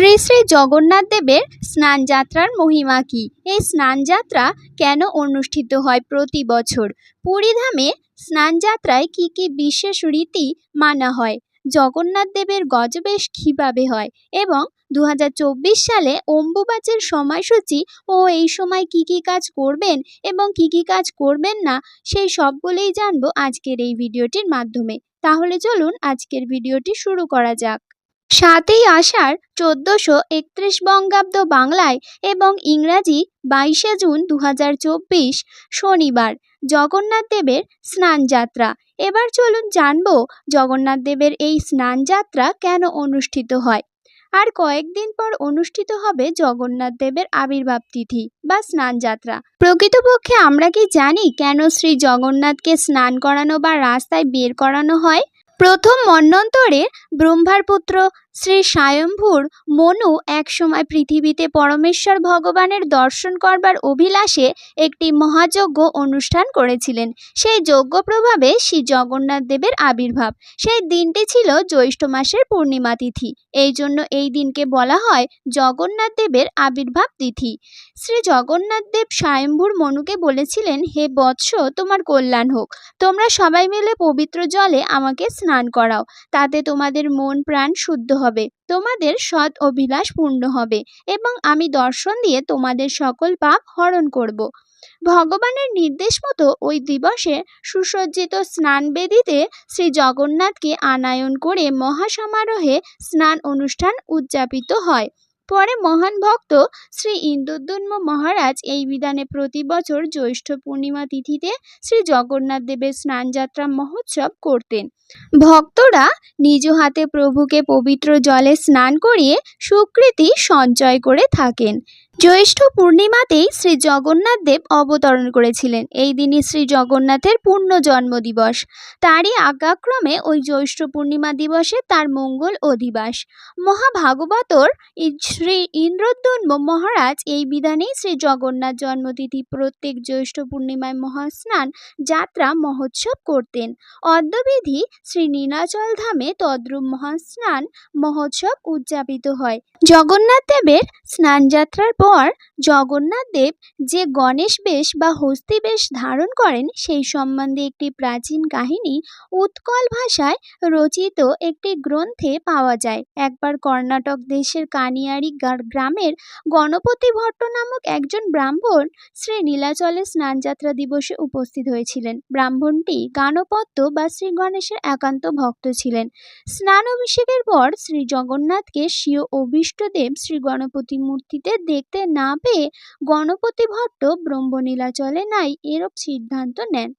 শ্রী শ্রী জগন্নাথ দেবের স্নানযাত্রার মহিমা কী? এই স্নানযাত্রা কেন অনুষ্ঠিত হয় প্রতি বছর? পুরীধামে স্নানযাত্রায় কী কী বিশেষ রীতি মানা হয়? জগন্নাথ দেবের গজবেশ কীভাবে হয়? এবং দু হাজার চব্বিশ সালে অম্বুবাচের সময়সূচি ও এই সময় কী কী কাজ করবেন এবং কী কী কাজ করবেন না, সেই সবগুলোই জানব আজকের এই ভিডিওটির মাধ্যমে। তাহলে চলুন আজকের ভিডিওটি শুরু করা যাক। সাতই আষাঢ় চোদ্দোশো একত্রিশ বঙ্গাব্দ বাংলায় এবং ইংরাজি বাইশে জুন দু হাজার চব্বিশ শনিবার। জগন্নাথ দেবের স্নানযাত্রা। এবার চলুন জানব জগন্নাথ দেবের এই স্নানযাত্রা কেন অনুষ্ঠিত হয়? আর কয়েকদিন পর অনুষ্ঠিত হবে জগন্নাথ দেবের আবির্ভাব তিথি বা স্নানযাত্রা। প্রকৃতপক্ষে আমরা কি জানি কেন শ্রী জগন্নাথকে স্নান করানো বা রাস্তায় বের করানো হয়? প্রথম মন্বন্তরে ব্রহ্মার পুত্র শ্রী স্বয়ম্ভুর মনু একসময় পৃথিবীতে পরমেশ্বর ভগবানের দর্শন করবার অভিলাষে একটি মহাযজ্ঞ অনুষ্ঠান করেছিলেন। সেই যজ্ঞ প্রভাবে শ্রী জগন্নাথ দেবের আবির্ভাব। সেই দিনটি ছিল জ্যৈষ্ঠ মাসের পূর্ণিমা তিথি। এই জন্য এই দিনকে বলা হয় জগন্নাথ দেবের আবির্ভাব তিথি। শ্রী জগন্নাথ দেব স্বয়ম্ভুর মনুকে বলেছিলেন, হে বৎস, তোমার কল্যাণ হোক। তোমরা সবাই মিলে পবিত্র জলে আমাকে স্নান করাও। তাতে তোমাদের মন প্রাণ শুদ্ধ হবে। তোমাদের সৎ অভিলাষ পূর্ণ হবে এবং আমি দর্শন দিয়ে তোমাদের সকল পাপ হরণ করব। ভগবানের নির্দেশ মতো ওই দিবসে সুসজ্জিত স্নানবেদিতে শ্রী জগন্নাথকে আনায়ন করে মহাসমারোহে স্নান অনুষ্ঠান উদযাপিত হয়। পরে মহান ভক্ত শ্রী ইন্দুদ্দুন্ম মহারাজ এই বিধানে প্রতি বছর জ্যৈষ্ঠ পূর্ণিমা তিথিতে শ্রী জগন্নাথ দেবের স্নানযাত্রা মহোৎসব করতেন। ভক্তরা নিজ হাতে প্রভুকে পবিত্র জলে স্নান করিয়ে সুকৃতি সঞ্চয় করে থাকেন। জ্যৈষ্ঠ পূর্ণিমাতেই শ্রী জগন্নাথ দেব অবতরণ করেছিলেন। এই দিনই শ্রী জগন্নাথের পূর্ণ জন্মদিবস তারই আজ্ঞাক্রমে ওই জ্যৈষ্ঠ পূর্ণিমা দিবসে তার মঙ্গল অধিবাস। মহাভাগবতর শ্রী ইন্দ্রদ্যুম্ন মহারাজ এই বিধানেই শ্রী জগন্নাথ জন্মতিথি প্রত্যেক জ্যৈষ্ঠ পূর্ণিমায় মহাস্নান যাত্রা মহোৎসব করতেন। অদ্যবিধি শ্রী নীলাচল ধামে তদ্রূপ মহাস্নান মহোৎসব উদযাপিত হয়। জগন্নাথ দেবের স্নানযাত্রার পর জগন্নাথ দেব যে গণেশ বেশ বা হস্তি বেশ ধারণ করেন, সেই সম্বন্ধে একটি প্রাচীন কাহিনী উৎকল ভাষায় রচিত একটি গ্রন্থে পাওয়া যায়। একবার কর্ণাটক দেশের কানিয়ারি গ্রামের গণপতি ভট্ট নামক একজন ব্রাহ্মণ শ্রী নীলাচলে স্নানযাত্রা দিবসে উপস্থিত হয়েছিলেন। ব্রাহ্মণটি গানপত্য বা শ্রী গণেশের একান্ত ভক্ত ছিলেন। স্নান অভিষেকের পর শ্রী জগন্নাথকে স্বীয় অভীষ্টদেব শ্রী গণপতি মূর্তিতে দেখতে না পেয়ে গণপতি ভট্ট ব্রহ্মনীলাচলে নাই এরূপ সিদ্ধান্ত নেন।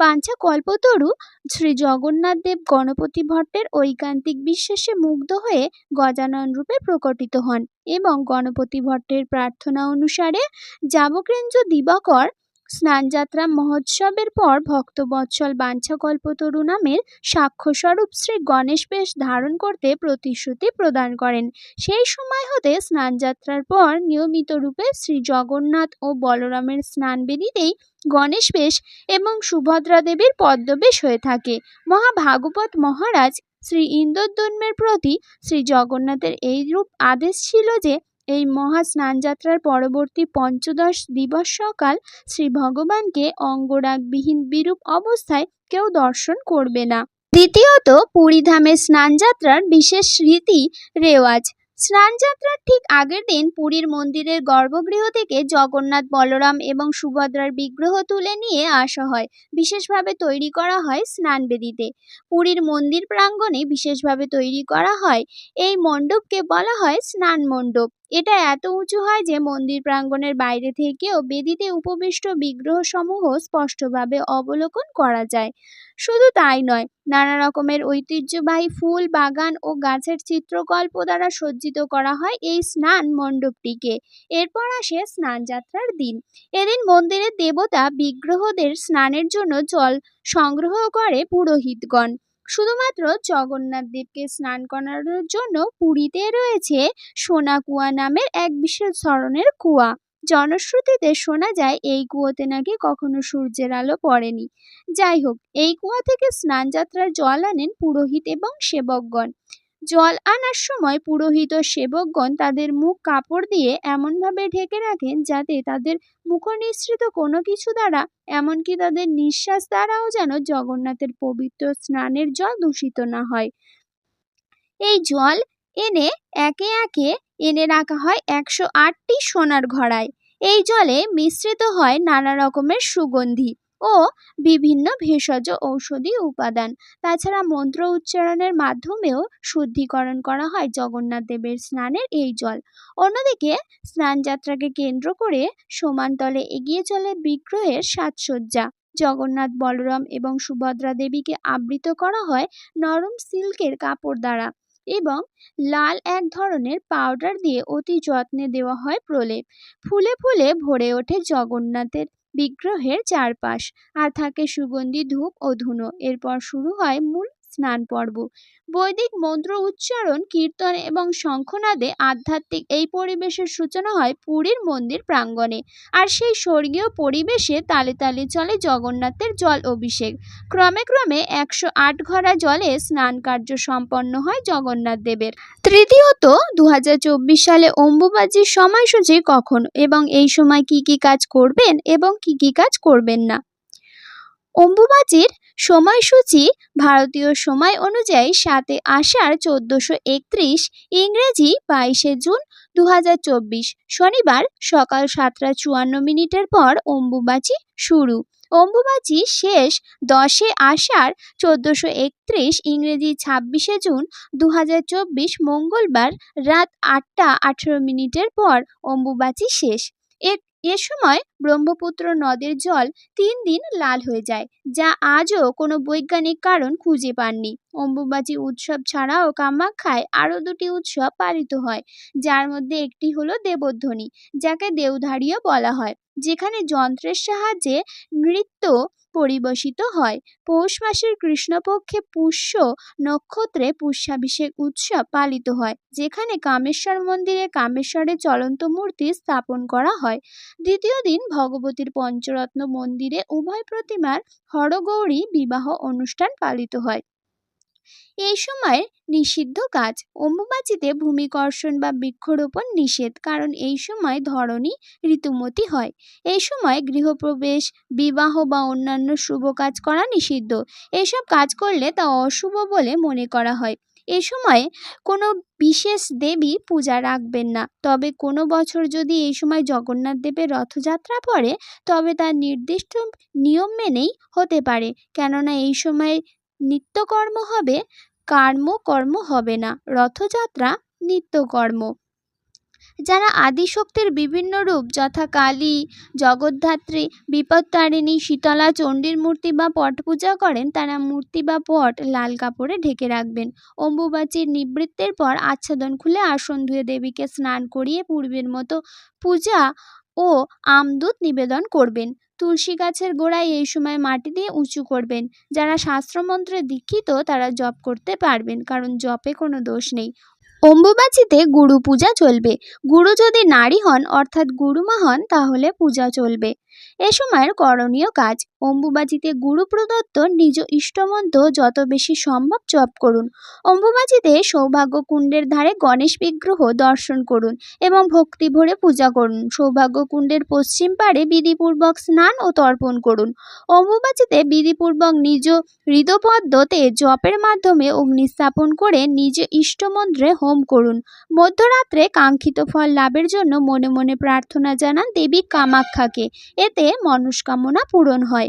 পাঞ্চা কল্পতরু শ্রী জগন্নাথ দেব গণপতি ভট্টের ঐকান্তিক বিশ্বাসে মুগ্ধ হয়ে গজানন রূপে প্রকটিত হন এবং গণপতি ভট্টের প্রার্থনা অনুসারে যাবকেন্দ্র দিবাকর স্নানযাত্রা মহোৎসবের পর ভক্ত ভক্তবৎসল বাঞ্ছাকল্পতরু নামের সাক্ষ্যস্বরূপ শ্রী গণেশ বেশ ধারণ করতে প্রতিশ্রুতি প্রদান করেন। সেই সময় হতে স্নানযাত্রার পর নিয়মিত রূপে শ্রী জগন্নাথ ও বলরামের স্নানবেদিতেই গণেশ বেশ এবং সুভদ্রা দেবীর পদ্মবেশ হয়ে থাকে। মহাভাগবত মহারাজ শ্রী ইন্দ্রদ্যুম্নের প্রতি শ্রী জগন্নাথের এই রূপ আদেশ ছিল যে এই মহা স্নানযাত্রার পরবর্তী পঞ্চদশ দিবস সকাল শ্রী ভগবানকে অঙ্গরাগবিহীন বিরূপ অবস্থায় কেউ দর্শন করবে না। দ্বিতীয়ত, পুরীধামে স্নানযাত্রার বিশেষ রীতি রেওয়াজ। স্নানযাত্রার ঠিক আগের দিন পুরীর মন্দিরের গর্ভগৃহ থেকে জগন্নাথ বলরাম এবং সুভদ্রার বিগ্রহ তুলে নিয়ে আসা হয়। বিশেষভাবে তৈরি করা হয় স্নানবেদিতে পুরীর মন্দির প্রাঙ্গণে বিশেষভাবে তৈরি করা হয়। এই মণ্ডপকে বলা হয় স্নান মণ্ডপ। এটা এত উঁচু হয় যে মন্দির প্রাঙ্গণের বাইরে থেকেও বেদিতে উপবিষ্ট বিগ্রহ বিগ্রহসমূহ স্পষ্টভাবে অবলোকন করা যায়। শুধু তাই নয়, নানা রকমের ঐতিহ্যবাহী ফুল, বাগান ও গাছের চিত্রকল্প দ্বারা সজ্জিত করা হয় এই স্নান মণ্ডপটিকে। এরপর আসে স্নানযাত্রার দিন। এদিন মন্দিরের দেবতা বিগ্রহদের স্নানের জন্য জল সংগ্রহ করে পুরোহিতগণ। শুধুমাত্র জগন্নাথ দেবকে স্নান করানোর জন্য পুরীতে রয়েছে সোনা কুয়া নামের এক বিশেষ ধরনের কুয়া। জনশ্রুতিতে শোনা যায়, এই কুয়োতে নাকি কখনো সূর্যের আলো পড়েনি। যাই হোক, এই কুয়া থেকে স্নানযাত্রার জল আনেন পুরোহিত এবং সেবকগণ। জল আনার সময় পুরোহিত সেবকগণ তাদের মুখ কাপড় দিয়ে এমনভাবে ঢেকে রাখেন যাতে তাদের মুখনিসৃত কোনো কিছু দ্বারা, এমনকি তাদের নিঃশ্বাস দ্বারাও যেন জগন্নাথের পবিত্র স্নানের জল দূষিত না হয়। এই জল এনে একে একে এনে রাখা হয় একশো আটটি সোনার ঘড়ায়। এই জলে মিশ্রিত হয় নানা রকমের সুগন্ধি। ও বিভিন্ন ভেষজ ঔষধি উপাদান। তাছাড়া মন্ত্র উচ্চারণের মাধ্যমেও শুদ্ধিকরণ করা হয় জগন্নাথ দেবের স্নানের এই জল। অন্যদিকে স্নানযাত্রাকে কেন্দ্র করে সমান্তলে এগিয়ে চলে বিগ্রহের সাজসজ্জা। জগন্নাথ বলরাম এবং সুভদ্রা দেবীকে আবৃত করা হয় নরম সিল্কের কাপড় দ্বারা এবং লাল এক ধরনের পাউডার দিয়ে অতি যত্নে দেওয়া হয় প্রলেপ। ফুলে ফুলে ভরে ওঠে জগন্নাথের বিগ্রহের চারপাশ আর থাকে সুগন্ধি ধূপ ও ধুনো। এরপর শুরু হয় মূল স্নান পর্ব। বৈদিক মন্ত্র উচ্চারণ, কীর্তন এবং শঙ্খনাদে আধ্যাত্মিক এই পরিবেশের সূচনা হয় পুরীর মন্দির প্রাঙ্গণে। আর সেই স্বর্গীয় পরিবেশে তালে তালে চলে জগন্নাথের জল অভিষেক। ক্রমে ক্রমে একশো আট ঘরা জলে স্নান কার্য সম্পন্ন হয় জগন্নাথ দেবের। তৃতীয়ত দু হাজার চব্বিশ সালে অম্বুবাজির সময়সূচি কখন এবং এই সময় কি কি কাজ করবেন এবং কি কি কাজ করবেন না? অম্বুবাজির সময়সূচি ভারতীয় সময় অনুযায়ী সাতে আষাঢ় চোদ্দোশো একত্রিশ, ইংরেজি বাইশে জুন দু হাজার চব্বিশ। শনিবার সকাল সাতটা চুয়ান্ন মিনিটের পর অম্বুবাচী শুরু। অম্বুবাচী শেষ দশে আষাঢ় চোদ্দোশো একত্রিশ, ইংরেজি ছাব্বিশে জুন দু হাজার চব্বিশ, মঙ্গলবার রাত আটটা আঠেরো মিনিটের পর অম্বুবাচী শেষ। এ এ সময় ব্রহ্মপুত্র নদের জল তিন দিন লাল হয়ে যায়, যা আজও কোনো বৈজ্ঞানিক কারণ খুঁজে পাননি। অম্বুবাচী উৎসব ছাড়াও কামাখ্যায় আরও দুটি উৎসব পালিত হয়, যার মধ্যে একটি হলো দেবধ্বনি, যাকে দেওধারীও বলা হয়, যেখানে যন্ত্রের সাহায্যে নৃত্য পরিবেশিত হয়। পৌষ মাসের কৃষ্ণপক্ষে পুষ্য নক্ষত্রে পুষ্যাভিষেক উৎসব পালিত হয়, যেখানে কামেশ্বর মন্দিরে কামেশ্বরের চলন্ত মূর্তি স্থাপন করা হয়। দ্বিতীয় দিন ভগবতীর পঞ্চরত্ন মন্দিরে উভয় প্রতিমার হরগৌরী বিবাহ অনুষ্ঠান পালিত হয়। এই সময় নিষিদ্ধ কাজ, অম্বুবাচীতে ভূমিকর্ষণ বা বৃক্ষরোপণ নিষেধ, কারণ এই সময় ধরণী ঋতুমতি হয়। এই সময় গৃহপ্রবেশ, বিবাহ বা অন্যান্য শুভ কাজ করা নিষিদ্ধ। এসব কাজ করলে তা অশুভ বলে মনে করা হয়। এ সময় কোনো বিশেষ দেবী পূজা রাখবেন না। তবে কোনো বছর যদি এই সময় জগন্নাথ দেবের রথযাত্রা পড়ে, তবে তার নির্দিষ্ট নিয়ম মেনেই হতে পারে। কেননা এই সময় নিত্যকর্ম হবে কর্ম হবে না। রথযাত্রা নিত্যকর্ম। যারা আদিশক্তির বিভিন্ন রূপ, যথা কালী, জগদ্ধাত্রী বিপত্তারিণী শীতলা, চণ্ডীর মূর্তি বা পট পূজা করেন, তারা মূর্তি বা পট লাল কাপড়ে ঢেকে রাখবেন। অম্বুবাচীর নিবৃত্তের পর আচ্ছাদন খুলে আসন ধুয়ে দেবীকে স্নান করিয়ে পূর্বের মতো পূজা ও আমদূত নিবেদন করবেন। তুলসী গাছের গোড়ায় এই সময় মাটি দিয়ে উঁচু করবেন। যারা শাস্ত্রমন্ত্রে দীক্ষিত, তারা জপ করতে পারবেন, কারণ জপে কোনো দোষ নেই। অম্বুবাচীতে গুরু পূজা চলবে। গুরু যদি নারী হন অর্থাৎ গুরুমা হন তাহলে পূজা চলবে। এ সময়ের করণীয় কাজ। অম্বুবাচীতে গুরু প্রদত্ত নিজ ইষ্টমন্ত্র যত বেশি সম্ভব জপ করুন। অম্বুবাচীতে সৌভাগ্য কুণ্ডের ধারে গণেশ বিগ্রহ দর্শন করুন এবং ভক্তি ভরে পূজা করুন। সৌভাগ্য কুণ্ডের পশ্চিম পাড়ে বিধিপূর্বক স্নান ও তর্পণ করুন। অম্বুবাচীতে বিধিপূর্বক নিজ হৃদপদ্মতে জপের মাধ্যমে অগ্নি স্থাপন করে নিজ ইষ্টমন্ত্রে হোম করুন। মধ্যরাত্রে কাঙ্ক্ষিত ফল লাভের জন্য মনে মনে প্রার্থনা জানান দেবী কামাক্ষাকে। কামাখ্যাকে এতে মনস্কামনা পূরণ হয়।